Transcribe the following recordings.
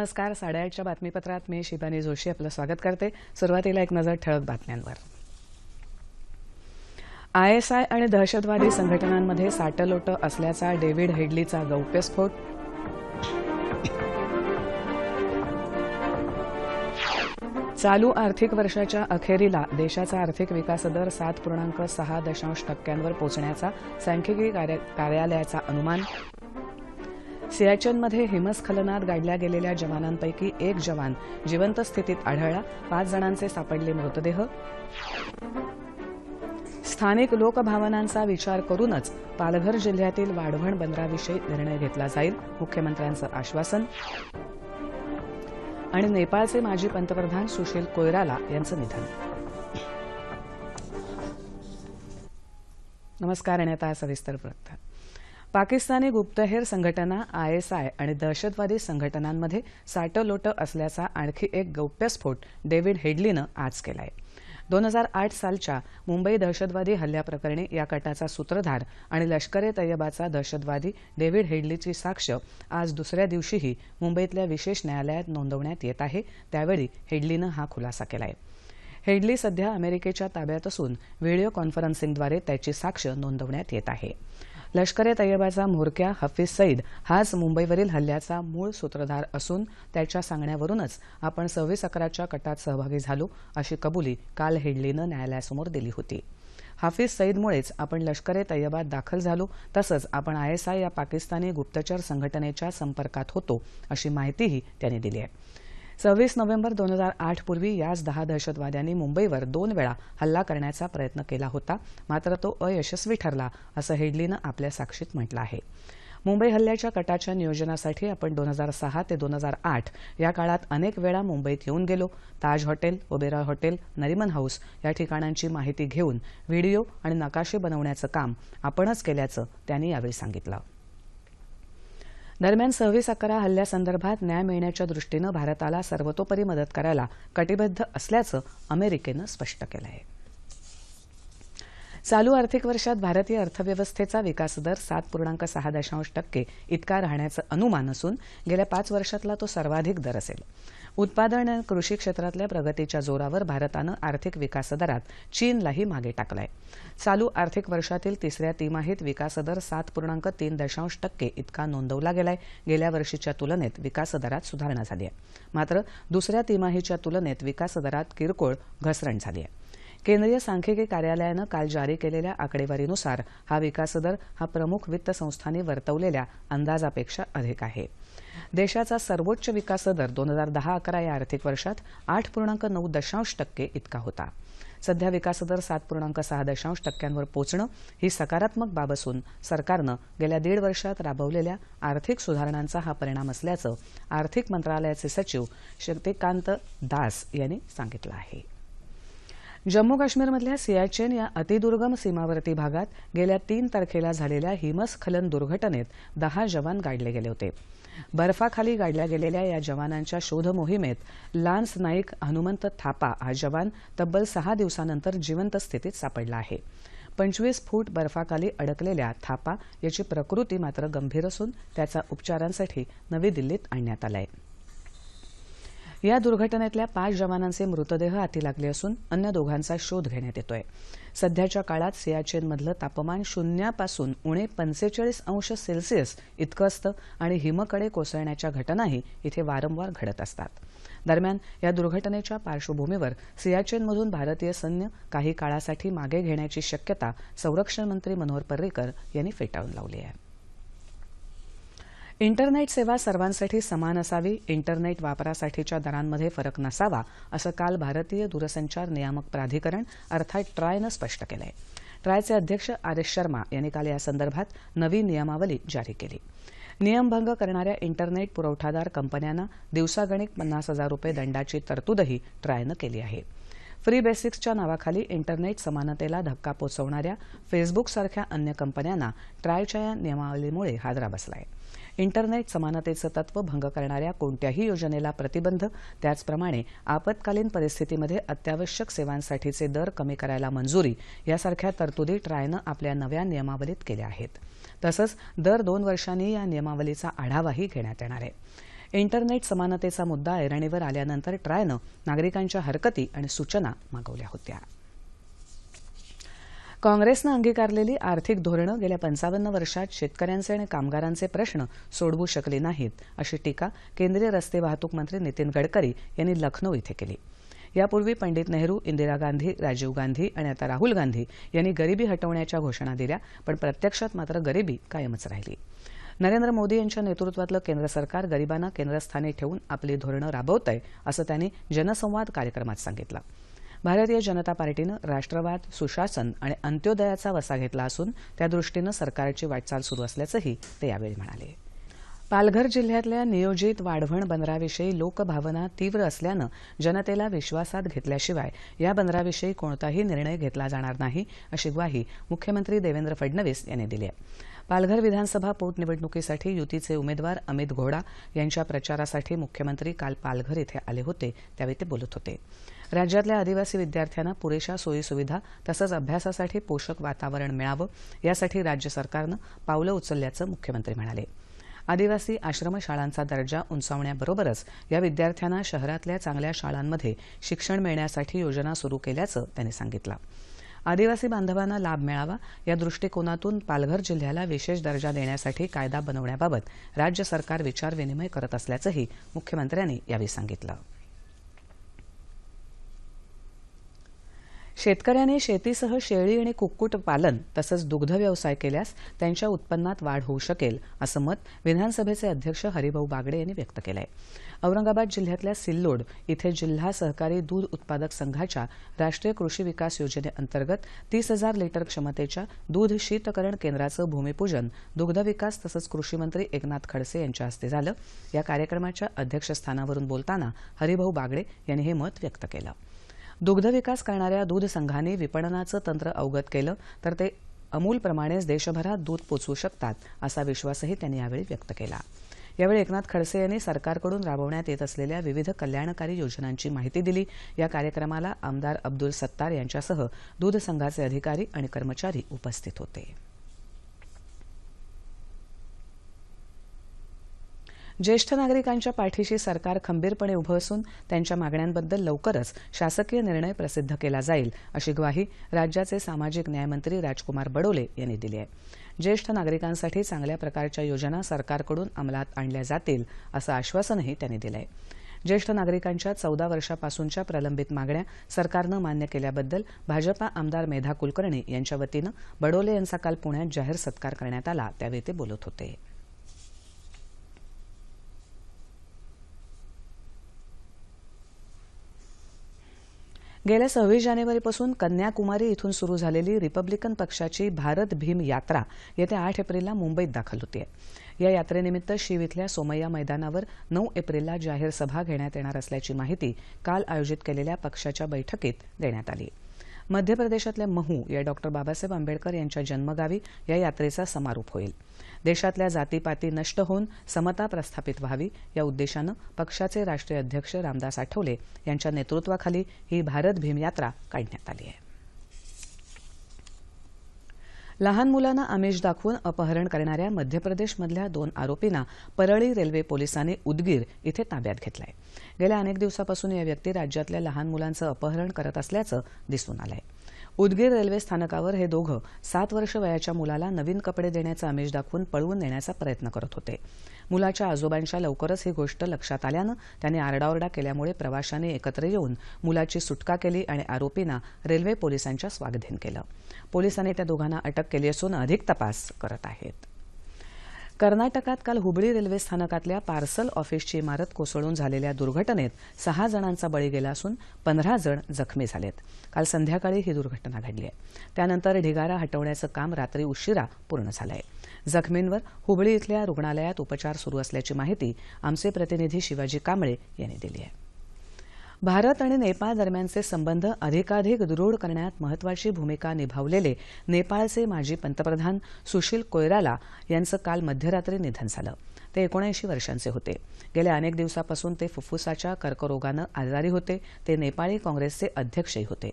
नमस्कार. साडेआठच्या बातमीपत्रात मी शिबानी जोशी आपलं स्वागत करते. सुरुवातीला एक नजर ठळक बातम्यांवर. आयएसआय आणि दहशतवादी संघटनांमध्ये साटलोटं असल्याचा डेव्हिड हेडलीचा गौप्यस्फोट. चालू आर्थिक वर्षाच्या अखेरीला देशाचा आर्थिक विकास दर सात पूर्णांक सहा दशांश टक्क्यांवर पोचण्याचा सांख्यिकी कार्य- कार्यालयाचा अनुमान. सियाचनमध्ये हिमस्खलनात गाडल्या गेलेल्या जवानांपैकी एक जवान जिवंत स्थितीत आढळला. पाच जणांचे सापडले मृतदेह. स्थानिक लोकभावनांचा विचार करूनच पालघर जिल्ह्यातील वाढवण बंदराविषयी निर्णय घेतला जाईल मुख्यमंत्र्यांचं आश्वासन. आणि नेपाळचे माजी पंतप्रधान सुशील कोयराला यांचं निधन. नमस्कार आणि आता सविस्तर वृत्त. पाकिस्तानी गुप्तहेर संघटना आयएसआय आणि दहशतवादी संघटनांमध्ये साटलोटं असल्याचा आणखी एक गौप्यस्फोट डेव्हिड हेडलीनं आज केला आहे दोन हजार आठ सालच्या मुंबई दहशतवादी हल्ल्याप्रकरणी या कटाचा सूत्रधार आणि लष्कर ए तय्यबाचा दहशतवादी डेव्हिड हेडलीची साक्ष आज दुसऱ्या दिवशीही मुंबईतल्या विशेष न्यायालयात नोंदवण्यात येत आहे त्यावेळी हेडलीनं हा खुलासा केला आहे हेडली सध्या अमेरिकेच्या ताब्यात असून व्हिडिओ कॉन्फरन्सिंगद्वारे त्याची साक्ष नोंदवण्यात येत आहे. लष्कर ए तय्यबाचा म्होरक्या हफीज सईद हाच मुंबईवरील हल्ल्याचा मूळ सूत्रधार असून त्याच्या सांगण्यावरूनच आपण सव्वीस अकराच्या कटात सहभागी झालो अशी कबुली काल हेडलीनं न्यायालयासमोर दिली होती. हाफिज सईदमुळेच आपण लष्कर ए तय्यबात दाखल झालो तसंच आपण आयएसआय या पाकिस्तानी गुप्तचर संघटनेच्या संपर्कात होतो अशी माहितीही त्यांनी दिली आहे. सव्वीस नोव्हेंबर दोन हजार आठ पूर्वी याच दहा दहशतवाद्यांनी मुंबईवर दोन वेळा हल्ला करण्याचा प्रयत्न केला होता. मात्र तो अयशस्वी ठरला असं हेडलीनं आपल्या साक्षीत म्हटलं आहे. मुंबई हल्ल्याच्या कटाच्या नियोजनासाठी आपण दोन हजार सहा ते दोन हजार आठ या काळात अनेक वेळा मुंबईत येऊन गेलो. Taj hotel Oberoi hotel Nariman house या ठिकाणांची माहिती घेऊन व्हिडिओ आणि नकाशे बनवण्याचं काम आपणच केल्याचं त्यांनी यावेळी सांगितलं. दरम्यान सव्वीस अकरा हल्ल्यासंदर्भात न्याय मिळण्याच्या दृष्टीनं भारताला सर्वतोपरी मदत करायला कटिबद्ध असल्याचं अमेरिकेनं स्पष्ट केलं आहे चालू आर्थिक वर्षात भारतीय अर्थव्यवस्थेचा विकासदर सात पूर्णांक सहा दशांश टक्के इतका राहण्याचं अनुमान असून गेल्या पाच वर्षातला तो सर्वाधिक दर असेल. उत्पादन आणि कृषी क्षेत्रातल्या प्रगतीच्या जोरावर भारतानं आर्थिक विकासदरात चीनलाही मागे टाकलाय. चालू आर्थिक वर्षातील तिसऱ्या तिमाहीत विकासदर सात पूर्णांक तीन दशांश टक्के इतका नोंदवला गेलाय. गेल्या वर्षीच्या तुलनेत विकासदरात सुधारणा झाली आहे. मात्र दुसऱ्या तिमाहीच्या तुलनेत विकासदरात किरकोळ घसरण झाली आहे. केंद्रीय सांख्यिकी कार्यालयानं काल जारी केलेल्या आकडेवारीनुसार हा विकासदर हा प्रमुख वित्त संस्थांनी वर्तवलेल्या अंदाजापेक्षा अधिक आहे. देशाचा सर्वोच्च विकासदर दोन हजार दहा अकरा या आर्थिक वर्षात आठ पूर्णांक नऊ दशांश टक्के इतका होता. सध्या विकासदर सात पूर्णांक सहा दशांश टक्क्यांवर पोचणं ही सकारात्मक बाब असून सरकारनं गेल्या दीड वर्षात राबवलेल्या आर्थिक सुधारणांचा हा परिणाम असल्याचं आर्थिक मंत्रालयाचे सचिव शक्तिकांत दास यांनी सांगितलं आहे. जम्मू काश्मीरमधल्या सियाचेन या अतिदुर्गम सीमावर्ती भागात गेल्या तीन तारखेला झालेल्या हिमस्खलन दुर्घटनेत दहा जवान गाडले गेले होते. बर्फाखाली गाडल्या गेलेल्या या जवानांच्या शोध मोहिमेत लान्स नाईक हनुमंत थापा हा जवान तब्बल सहा दिवसानंतर जिवंत स्थितीत सापडला आहे. पंचवीस फूट बर्फाखाली अडकलेल्या थापा याची प्रकृती मात्र गंभीर असून त्याचा उपचारांसाठी नवी दिल्लीत आणण्यात आला आहे या दुर्घटनेतल्या पाच जवानांचे मृतदेह हाती लागले असून अन्य दोघांचा शोध घेण्यात येतोय. सध्याच्या काळात सियाचेनमधलं तापमान शून्यापासून उणे पंचेचाळीस अंश सेल्सिअस इतकं असतं आणि हिमकडे कोसळण्याच्या घटनाही इथे वारंवार घडत असतात. दरम्यान या दुर्घटनेच्या पार्श्वभूमीवर सियाचेनमधून भारतीय सैन्य काही काळासाठी मागे घेण्याची शक्यता संरक्षण मंत्री मनोहर पर्रिकर यांनी फेटाळून लावली आहे. इंटरनेट सेवा सर्वांसाठी समान असावी इंटरनेट वापरासाठीच्या दरांमध्ये फरक नसावा असं काल भारतीय दूरसंचार नियामक प्राधिकरण अर्थात ट्रायनं स्पष्ट केलं आहे ट्रायचे अध्यक्ष आर एस शर्मा यांनी काल यासंदर्भात नवी नियमावली जारी केली. नियमभंग करणाऱ्या इंटरनेट पुरवठादार कंपन्यांना दिवसागणिक पन्नास हजार रुपये दंडाची तरतूदही ट्रायनं केली आहे. फ्री बेसिक्सच्या नावाखाली इंटरनेट समानतेला धक्का पोचवणाऱ्या फेसबुकसारख्या अन्य कंपन्यांना ट्रायच्या या नियमावलीमुळे हादरा बसला आहे इंटरनेट समानतेचं तत्व भंग करणाऱ्या कोणत्याही योजनेला प्रतिबंध त्याचप्रमाणे आपत्कालीन परिस्थितीमध्ये अत्यावश्यक सेवांसाठीचे दर कमी करायला मंजुरी यासारख्या तरतुदी ट्रायनं आपल्या नव्या नियमावलीत केल्या आहेत. तसंच दर दोन वर्षांनी या नियमावलीचा आढावाही घेण्यात येणार आहे. इंटरनेट समानतेचा मुद्दा ऐरणीवर आल्यानंतर ट्रायनं नागरिकांच्या हरकती आणि सूचना मागवल्या होत्या. काँग्रेसनं अंगीकारलेली आर्थिक धोरणं गेल्या पंचावन्न वर्षात शेतकऱ्यांचे आणि कामगारांचे प्रश्न सोडवू शकले नाहीत अशी टीका केंद्रीय रस्ते वाहतूक मंत्री नितीन गडकरी यांनी लखनौ इथं केली. यापूर्वी पंडित नेहरू इंदिरा गांधी राजीव गांधी आणि आता राहुल गांधी यांनी गरिबी हटवण्याच्या घोषणा दिल्या पण प्रत्यक्षात मात्र गरिबी कायमच राहिली. नरेंद्र मोदी यांच्या नेतृत्वातलं केंद्र सरकार गरिबांना केंद्रस्थानी ठेवून आपली धोरणं राबवत आहे असं त्यांनी जनसंवाद कार्यक्रमात सांगितलं. भारतीय जनता पार्टीनं राष्ट्रवाद सुशासन आणि अंत्योदयाचा वसा घेतला असून त्यादृष्टीनं सरकारची वाटचाल सुरू असल्याचंही ते यावेळी म्हणाले. पालघर जिल्ह्यातल्या नियोजित वाढवण बंदराविषयी लोकभावना तीव्र असल्यानं जनतेला विश्वासात घेतल्याशिवाय या बंदराविषयी कोणताही निर्णय घेतला जाणार नाही अशी ग्वाही मुख्यमंत्री देवेंद्र फडणवीस यांनी दिली आहे. पालघर विधानसभा पोटनिवडणुकीसाठी युतीचे उमेदवार अमित घोडा यांच्या प्रचारासाठी मुख्यमंत्री काल पालघर इथे आले होते त्यावेळी ते बोलत होते. राज्यातल्या आदिवासी विद्यार्थ्यांना पुरेशा सोयीसुविधा तसंच अभ्यासासाठी पोषक वातावरण मिळावं यासाठी राज्य सरकारनं पावलं उचलल्याचं मुख्यमंत्री म्हणाले. आदिवासी आश्रमशाळांचा दर्जा उंचावण्याबरोबरच या विद्यार्थ्यांना शहरातल्या चांगल्या शाळांमध्ये शिक्षण मिळण्यासाठी योजना सुरू केल्याचं त्यांनी सांगितलं. आदिवासी बांधवांना लाभ मिळावा या दृष्टिकोनातून पालघर जिल्ह्याला विशेष दर्जा देण्यासाठी कायदा बनवण्याबाबत राज्य सरकार विचारविनिमय करत असल्याचंही मुख्यमंत्र्यांनी यावेळी सांगितलं. शेतकऱ्याने शेतीसह शेळी आणि कुक्कुट पालन तसंच दुग्ध व्यवसाय केल्यास त्यांच्या उत्पन्नात वाढ होऊ शकेल असं मत विधानसभेचे अध्यक्ष हरिभाऊ बागडे यांनी व्यक्त केलं आहे औरंगाबाद जिल्ह्यातल्या सिल्लोड इथे जिल्हा सहकारी दूध उत्पादक संघाच्या राष्ट्रीय कृषी विकास योजनेअंतर्गत तीस हजार लिटर क्षमतेच्या दूध शीतकरण केंद्राचं भूमिपूजन दुग्ध विकास तसंच कृषीमंत्री एकनाथ खडसे यांच्या हस्ते झालं. या कार्यक्रमाच्या अध्यक्षस्थानावरून बोलताना हरिभाऊ बागडे यांनी हे मत व्यक्त केलं. दुग्ध विकास करणाऱ्या दूध संघांनी विपणनाचं तंत्र अवगत केलं तर ते अमूलप्रमाणेच देशभरात दूध पोचवू शकतात असा विश्वासही त्यांनी यावेळी व्यक्त केला. यावेळी एकनाथ खडसे यांनी सरकारकडून राबवण्यात येत असलेल्या विविध कल्याणकारी योजनांची माहिती दिली. या कार्यक्रमाला आमदार अब्दुल सत्तार यांच्यासह दूध संघाचे अधिकारी आणि कर्मचारी उपस्थित होते. ज्येष्ठ नागरिकांच्या पाठीशी सरकार खंबीरपणे उभं असून त्यांच्या मागण्यांबद्दल लवकरच शासकीय निर्णय प्रसिद्ध केला जाईल अशी ग्वाही राज्याचे सामाजिक न्यायमंत्री राजकुमार बडोले यांनी दिली आहे. ज्येष्ठ नागरिकांसाठी चांगल्या प्रकारच्या योजना सरकारकडून अंमलात आणल्या जातील असं आश्वासनही त्यांनी दिलं आहे ज्येष्ठ नागरिकांच्या चौदा वर्षापासूनच्या प्रलंबित मागण्या सरकारनं मान्य केल्याबद्दल भाजपा आमदार मेधा कुलकर्णी यांच्या वतीनं बडोले यांचा काल पुण्यात जाहीर सत्कार करण्यात आला त्यावेळी ते बोलत होते. गेल्या सव्वीस जानेवारीपासून कन्याकुमारी इथून सुरू झालेली रिपब्लिकन पक्षाची भारत भीम यात्रा येत्या आठ एप्रिलला मुंबईत दाखल होते या यात्रेनिमित्त शिव इथल्या सोमय्या मैदानावर नऊ एप्रिलला जाहीर सभा घेण्यात येणार असल्याची माहिती काल आयोजित केलेल्या पक्षाच्या बैठकीत देण्यात आली. मध्य प्रदेशातल्या महू या डॉक्टर बाबासाहेब आंबेडकर यांच्या जन्मगावी या यात्रेचा समारोप होईल. देशातल्या जातीपाती नष्ट होऊन समता प्रस्थापित व्हावी या उद्देशानं पक्षाचे राष्ट्रीय अध्यक्ष रामदास आठवले यांच्या नेतृत्वाखाली ही भारत भीम यात्रा काढण्यात आली आहे. लहान मुलांना आमिष दाखवून अपहरण करणाऱ्या मध्य प्रदेशमधल्या दोन आरोपींना परळी रेल्वे पोलिसांनी उदगीर इथे ताब्यात घेतलंय. गेल्या अनेक दिवसापासून या व्यक्ती राज्यातल्या लहान मुलांचं अपहरण करत असल्याचं दिसून आलं आहे उदगीर रेल्वे स्थानकावर हे दोघं सात वर्ष वयाच्या मुलाला नवीन कपडे देण्याचं आमिष दाखवून पळवून नेण्याचा प्रयत्न करत होते. मुलाच्या आजोबांच्या लवकरच ही गोष्ट लक्षात आल्यानं त्यांनी आरडाओरडा केल्यामुळे प्रवाशांनी एकत्र येऊन मुलाची सुटका केली आणि आरोपींना रेल्वे पोलिसांच्या स्वागधीन केलं. पोलिसांनी त्या दोघांना अटक केली असून अधिक तपास करत आहेत. कर्नाटकात काल हुबळी रेल्वे स्थानकातल्या पार्सल ऑफिसची इमारत कोसळून झालेल्या दुर्घटनेत सहा जणांचा बळी गेला असून पंधरा जण जखमी झालेत. काल संध्याकाळी ही दुर्घटना घडली आहे. त्यानंतर ढिगारा हटवण्याचं काम रात्री उशिरा पूर्ण झालं आहे जखमींवर हुबळी इथल्या रुग्णालयात उपचार सुरू असल्याची माहिती आमचे प्रतिनिधी शिवाजी कांबळे यांनी दिली आहे. भारत आणि नेपाळ दरम्यानचे संबंध अधिकाधिक दृढ करण्यात महत्वाची भूमिका निभावलेले नेपाळचे माजी पंतप्रधान सुशील कोयराला यांचं काल मध्यरात्री निधन झालं. ते एकोणऐंशी वर्षांचे होते. गेल्या अनेक दिवसापासून ते फुफ्फुसाच्या कर्करोगानं आजारी होते. ते नेपाळी काँग्रेसचे अध्यक्षही होते.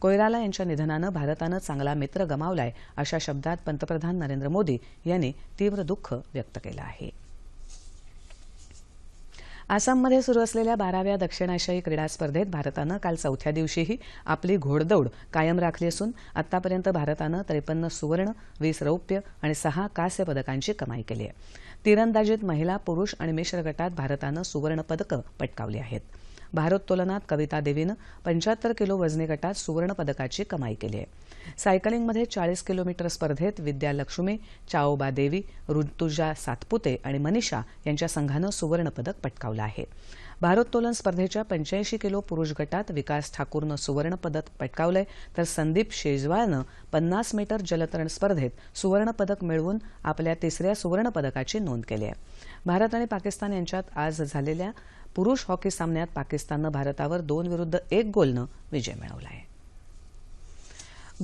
कोयराला यांच्या निधनानं भारतानं चांगला मित्र गमावलाय अशा शब्दात पंतप्रधान नरेंद्र मोदी यांनी तीव्र दुःख व्यक्त केलं आहे. आसाममध्ये सुरू असलेल्या बाराव्या दक्षिण आशियाई क्रीडा स्पर्धेत भारतानं काल चौथ्या दिवशीही आपली घोडदौड कायम राखली असून आतापर्यंत भारतानं त्रेपन्न सुवर्ण वीस रौप्य आणि सहा कांस्य पदकांची कमाई केली आहे. तिरंदाजीत महिला पुरुष आणि मिश्र गटात भारतानं सुवर्ण पदकं पटकावली आहेत. भारोत्तोलनात कविता देवीनं पंच्याहत्तर किलो वजनी गटात सुवर्णपदकाची कमाई केली आहे. सायकलिंगमध्ये चाळीस किलोमीटर स्पर्धेत विद्या लक्ष्मी चाओबा देवी ऋतुजा सातपुते आणि मनीषा यांच्या संघानं सुवर्णपदक पटकावलं आहे. भारोत्तोलन स्पर्धेच्या पंच्याऐंशी किलो पुरुष गटात विकास ठाकूरनं सुवर्णपदक पटकावलंय तर संदीप शेजवाळनं पन्नास मीटर जलतरण स्पर्धेत सुवर्णपदक मिळवून आपल्या तिसऱ्या सुवर्णपदकाची नोंद केली आहे. भारत आणि पाकिस्तान यांच्यात आज झालेल्या पुरुष हॉकी सामन्यात पाकिस्ताननं भारतावर दोन विरुद्ध एक गोलनं विजय मिळवला आहे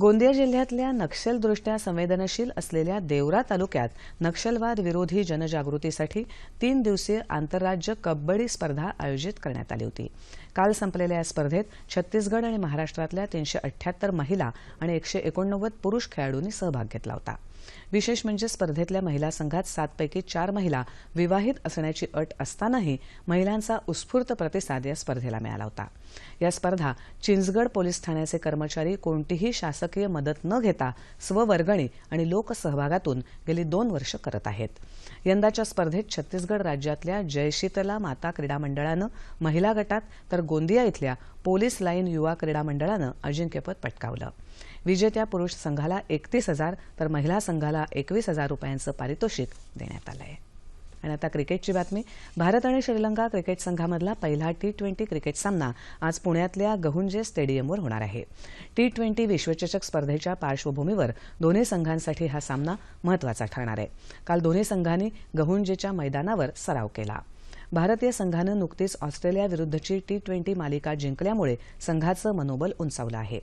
गोंदिया जिल्ह्यातल्या नक्षलदृष्ट्या संवेदनशील असलेल्या देवरा तालुक्यात नक्षलवाद विरोधी जनजागृतीसाठी तीन दिवसीय आंतरराज्य कबड्डी स्पर्धा आयोजित करण्यात आली होती. काल संपलेल्या या स्पर्धेत छत्तीसगड आणि महाराष्ट्रातल्या तीनशे अठ्ठ्याहत्तर महिला आणि एकशे एकोणनव्वद पुरुष खेळाडूंनी सहभाग घेतला होता. विशेष म्हणजे स्पर्धेतल्या महिला संघात सातपैकी चार महिला विवाहित असण्याची अट असतानाही महिलांचा उत्स्फूर्त प्रतिसाद या स्पर्धेला मिळाला होता. या स्पर्धा चिंचगड पोलीस ठाण्याचे कर्मचारी कोणतीही शासकीय मदत न घेता स्ववर्गणी आणि लोकसहभागातून गेली दोन वर्ष करत आहेत. यंदाच्या स्पर्धेत छत्तीसगड राज्यातल्या जयशीतला माता क्रीडा मंडळानं महिला गटात तर गोंदिया इथल्या पोलीस लाईन युवा क्रीडा मंडळानं अजिंक्यपद पटकावलं. विजेत्या पुरुष संघाला एकतीस हजार तर महिला संघाला एकवीस हजार रुपयांचं पारितोषिक देण्यात आलं आहे आणि आता क्रिकेटची बातमी. भारत आणि श्रीलंका क्रिकेट संघामधला पहिला टी ट्वेंटी क्रिकेट सामना आज पुण्यातल्या गहुंजे स्टेडियमवर होणार आहे. टी ट्वेंटी विश्वचषक स्पर्धेच्या पार्श्वभूमीवर दोन्ही संघांसाठी हा सामना महत्त्वाचा ठरणार आहे. काल दोन्ही संघांनी गहुंजेच्या मैदानावर सराव केला. भारतीय संघानं नुकतीच ऑस्ट्रेलियाविरुद्धची टी ट्वेंटी मालिका जिंकल्यामुळे संघाचं मनोबल उंचावलं आहे.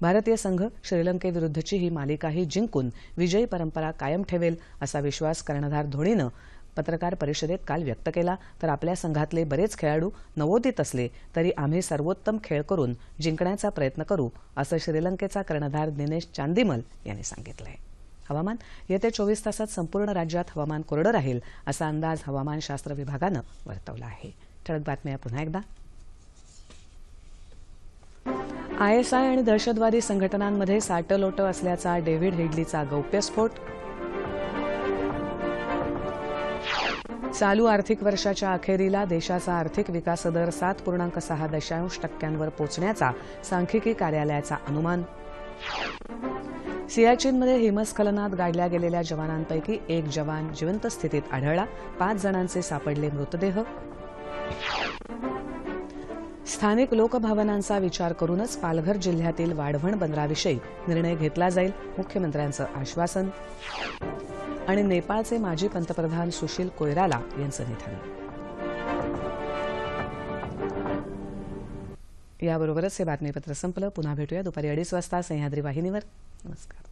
भारतीय संघ श्रीलंकेविरुद्धची ही मालिकाही जिंकून विजयी परंपरा कायम ठेवेल असा विश्वास कर्णधार धोनीनं पत्रकार परिषदेत काल व्यक्त केला. तर आपल्या संघातले बरेच खेळाडू नवोदित असले तरी आम्ही सर्वोत्तम खेळ करून जिंकण्याचा प्रयत्न करू असं श्रीलंकेचा कर्णधार दिनेश चांदीमल यांनी सांगितलं आहे हवामान? येत्या चोवीस तासात संपूर्ण राज्यात हवामान कोरडं राहील असा अंदाज हवामानशास्त्र विभागानं वर्तवला आहे. ठळक बातम्या पुन्हा एकदा. आयएसआय आणि दहशतवादी संघटनांमध्ये साटलोटं असल्याचा डेव्हिड हेडलीचा गौप्यस्फोट चालू आर्थिक वर्षाच्या अखेरीला देशाचा आर्थिक विकास दर सात पूर्णांक सहा दशांश टक्क्यांवर पोचण्याचा सांख्यिकी कार्यालयाचा अनुमान. सियाचीनमध्ये हिमस्खलनात गाडल्या गेलेल्या जवानांपैकी एक जवान जिवंत स्थितीत आढळला. पाच जणांचे सापडले मृतदेह. स्थानिक लोकभावनांचा विचार करूनच पालघर जिल्ह्यातील वाढवण बंदराविषयी निर्णय घेतला जाईल मुख्यमंत्र्यांचं आश्वासन. आणि नेपाळचे माजी पंतप्रधान सुशील कोयराला यांचं निधन. याबरोबरच हे बातमीपत्र संपलं. पुन्हा भेटूया दुपारी अडीच वाजता सह्याद्री वाहिनीवर. नमस्कार